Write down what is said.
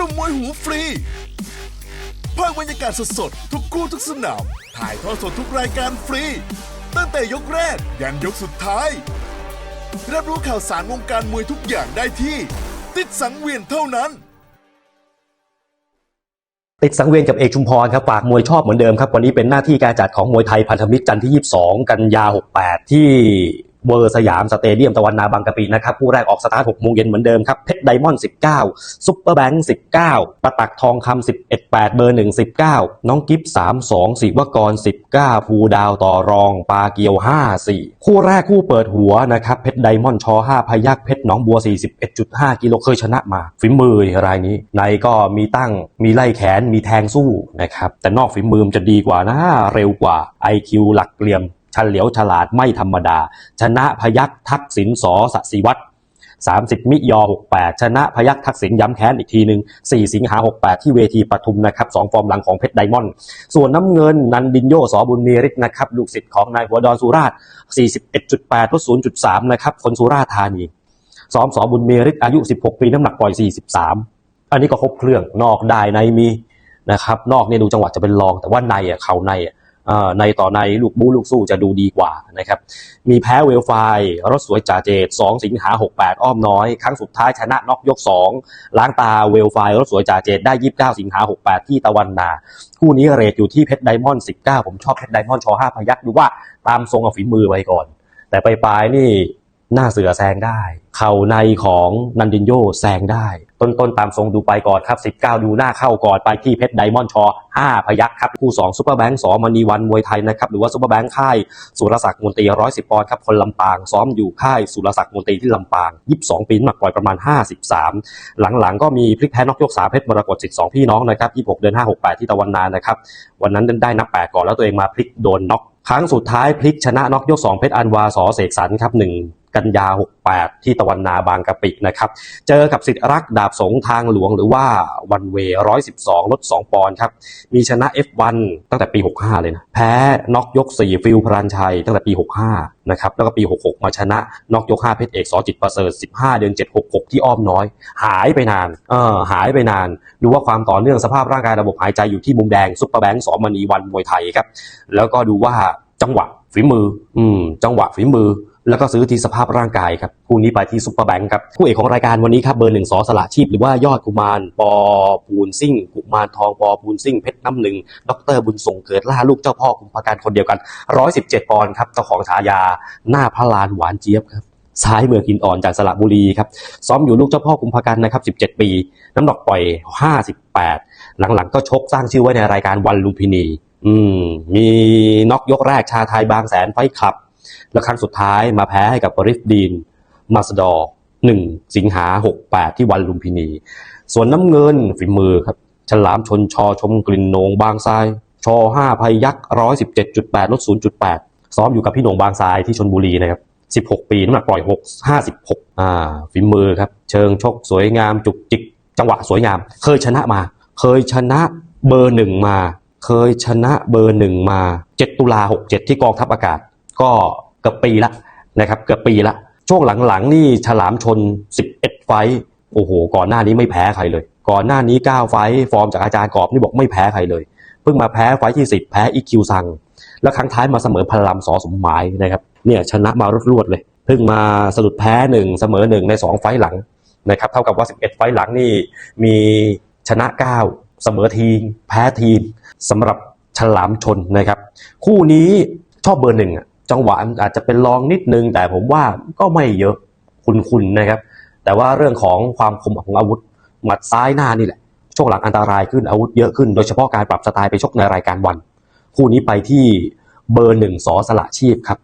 ลุ่มมวยหูฟรีภาคบรรยากาศสดๆ ทุกคู่ทุกสนาม ถ่ายทอดสดทุกรายการฟรี ตั้งแต่ยกแรก ยันยกสุดท้าย รับรู้ข่าวสารวงการมวยทุกอย่างได้ที่ ติดสังเวียนเท่านั้น ติดสังเวียนกับเอกชุมพรครับฝากมวยชอบเหมือนเดิมครับ วันนี้เป็นหน้าที่การจัดของมวยไทยพันธมิตรจันทร์ที่ 22 กันยา 68 ที่ เวอร์สยามสเตเดียมตะวันนาบางกะปินะครับคู่แรกออกสตาร์ท6โมงเย็นเหมือนเดิมครับเพชรไดมอนด์19ซุปเปอร์แบงค์19 ประตักทองคำ11 8 เบอร์ 1 19 น้องกิฟ32ศิวกร 19 ภูดาวต่อรองปาเกียว 54 คู่แรกคู่เปิดหัวนะครับเพชรไดมอนด์ชอ5พยักเพชรหนองบัว 41.5 กิโลเคยชนะมาฝีมือรายนี้ในก็มีตั้งมีไล่แขนมีแทงสู้นะครับแต่นอกฝีมือมจะดีกว่านะเร็วกว่า IQ หลักเหลี่ยม เฉลียวฉลาดไม่ธรรมดา ชนะพยักทักษิณสอสศิวัตร30 มิยอ 68 ชนะพยักทักษิณย้ำแค้นอีกทีหนึ่ง4 สิงหา 68 ที่เวทีปทุมนะครับสองฟอร์มหลังของเพชรไดมอนด์ส่วนน้ำเงินนันดินโยสอบุญมีฤทธิ์นะครับลูกศิษย์ของนายหัวดอนสุราษฎร์41.8ลด0.3 นะครับคนสุราษฎร์ธานีซ้อมสอบุญมีฤทธิ์อายุ 16 ปีน้ำหนักปล่อย 43 อันนี้ก็ครบเครื่องนอกได้ในมีนะครับนอกเนี่ยดูจังหวะจะเป็นรองแต่ว่าในอะเขาในอะ ในต่อในลูกบู๊ลูกสู้จะดูดีกว่านะครับ มีแพ้เวลไฟรถสวยจ่าเจด2 สิงหา 68 อ้อมน้อย ครั้งสุดท้ายชนะน็อกยก 2 ล้างตาเวลไฟรถสวยจ่าเจดได้ 29 สิงหา 68 ที่ตะวันนา คู่นี้เรทอยู่ที่เพชรไดมอนด์19 ผมชอบเพชรไดมอนด์ชอ5พยักดูว่าตามทรงเอาฝีมือไว้ก่อน แต่ไปปลายนี่ หน้าเสือแซงได้ เข่าในของนันดินโยแซงได้ ต้นต้นๆตามทรงดูไปก่อนครับ 19 ดูหน้าเข้าก่อนไปที่เพชรไดมอนด์ชอ 5 พยักครับคู่2ซุปเปอร์แบงค์สอมณีวันมวยไทยนะครับหรือว่าซุปเปอร์แบงค์ค่ายสุรศักดิ์มนตรี110ปอนด์ครับคนลำปางซ้อมอยู่ค่ายสุรศักดิ์มนตรีที่ลำปาง 22 ปีนหนักปล่อยประมาณ 53 หลังๆ ก็มีพลิกแพ้นอกยกสามเพชรมรกตสิทธิ์สองพี่น้องนะครับ26 เดือน5 68 ที่ตะวันนานะครับวันนั้นได้นับแปดก่อนแล้วตัวเองมาพลิกโดนน็อกครั้งสุดท้ายพลิกชนะน็อกยก2เพชรอันวาสอเสกสรรครับ1 กันยา 68 ที่ตะวันนาบางกะปินะครับ เจอกับสิทธิรักษ์ดาบสงทางหลวงหรือว่าวันเว112ลด2ปอนด์ครับ มีชนะ F1 ตั้งแต่ปี 65 เลยนะ แพ้น็อกยก 4 ฟิลพรันชัย ตั้งแต่ปี 65 นะครับ แล้วก็ปี 66 มาชนะน็อกยก 5 เพชรเอกสอจิตประเสริฐ 15 เดือน 766 ที่อ้อมน้อย หายไปนาน เออ หายไปนาน ดูว่าความต่อเนื่องสภาพร่างกายระบบหายใจอยู่ที่มุมแดงซุปเปอร์แบงค์สอมณีวันมวยไทยครับ แล้วก็ดูว่าจังหวะฝีมือ อืม จังหวะฝีมือ แล้วก็ซื้อที่สภาพร่างกายครับคู่นี้ไปที่ซุปเปอร์แบงค์ครับคู่เอกของรายการวันนี้ครับเบอร์หนึ่งสอสละชีพหรือว่ายอดกุมารปอปูนซิ่ง กุมารทองปอปูนซิ่งเพชรน้ำหนึ่งดรบุญส่งเกิดล่าลูกเจ้าพ่อกุมภาการคนเดียวกัน117ปอนด์ครับเจ้าของฉายาหน้าพระลานหวานเจี๊ยบครับซ้ายเมืองหินอ่อนจากสระบุรีครับซ้อมอยู่ลูกเจ้าพ่อกุมภากันนะครับ17 ปี น้ำหนักปล่อย 58 หลังๆ ก็ชกสร้างชื่อไว้ในรายการวันลุมพินี อืมมีน็อกยกแรกชาไทยบางแสนไฟคลับ แล้วครั้งสุดท้ายมาแพ้ให้กับริฟดีนมาสดอร์หนึ่งสิงหาหกแปดที่วันลุมพินี ส่วนน้ำเงินฝีมือครับ ฉลามชนชอชมกลิ่นโหนงบางทรายชอห้าพยักร้อยสิบเจ็ดจุดแปดลดศูนย์จุดแปดซ้อมอยู่กับพี่โหนงบางทรายที่ชนบุรีนะครับสิบหกปีน้ำหนักปล่อยหกห้าสิบหกอ่าฝีมือครับ เชิงชกสวยงามจุกจิก จังหวะสวยงาม เคยชนะมา เคยชนะเบอร์หนึ่งมา เคยชนะเบอร์หนึ่งมา7ตุลา67ที่กองทัพอากาศ ก็เกือบปีละนะครับเกือบปีละช่วงหลังๆนี่ฉลามชน 11 ไฟโอ้โห ก่อนหน้านี้ไม่แพ้ใครเลย ก่อนหน้านี้ 9 ไฟฟอร์มจากอาจารย์กรอบนี่บอกไม่แพ้ใครเลย เพิ่งมาแพ้ไฟที่ 10 แพ้อีคิวซัง แล้วครั้งท้ายมาเสมอพลัมสอสมหมายนะครับเนี่ยชนะมารวดๆเลย เพิ่งมาสะดุดแพ้หนึ่งเสมอหนึ่งใน 2 ไฟหลังนะครับเท่ากับว่า 11 ไฟหลังนี่มีชนะ 9 เสมอทีม แพ้ทีมสำหรับฉลามชนนะครับ คู่นี้ชอบเบอร์หนึ่งอะ จังหวะอาจจะเป็นรองนิดนึง แต่ผมว่าก็ไม่เยอะคุณๆนะครับ แต่ว่าเรื่องของความคมของอาวุธหมัดซ้ายหน้านี่แหละช่วงหลังอันตรายขึ้นอาวุธเยอะขึ้นโดยเฉพาะการปรับสไตล์ไปชกในรายการวัน คู่นี้ไปที่เบอร์หนึ่งสอสละชีพครับ